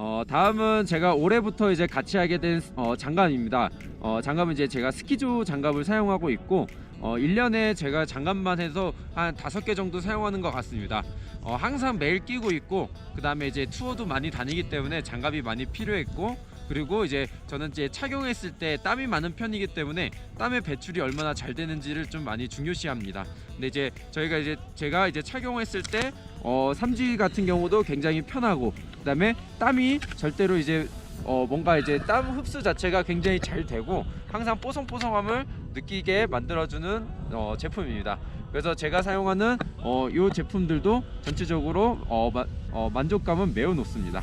어, 다음은 제가 올해부터 이제 같이 하게 된 어, 장갑입니다. 어, 장갑은 이제 제가 스키조 장갑을 사용하고 있고 어, 1년에 제가 장갑만 해서 한 다섯 개 정도 사용하는 것 같습니다. 어, 항상 매일 끼고 있고 그 다음에 이제 투어도 많이 다니기 때문에 장갑이 많이 필요했고 그리고 이제 저는 이제 착용했을 때 땀이 많은 편이기 때문에 땀의 배출이 얼마나 잘 되는지를 좀 많이 중요시합니다. 근데 이제 저희가 이제 제가 이제 착용했을 때 어, 3G 같은 경우도 굉장히 편하고 그다음에 땀이 절대로 이제 어, 뭔가 이제 땀 흡수 자체가 굉장히 잘 되고 항상 뽀송뽀송함을 느끼게 만들어주는 어, 제품입니다. 그래서 제가 사용하는 어, 이 제품들도 전체적으로 어, 마- 어, 만족감은 매우 높습니다.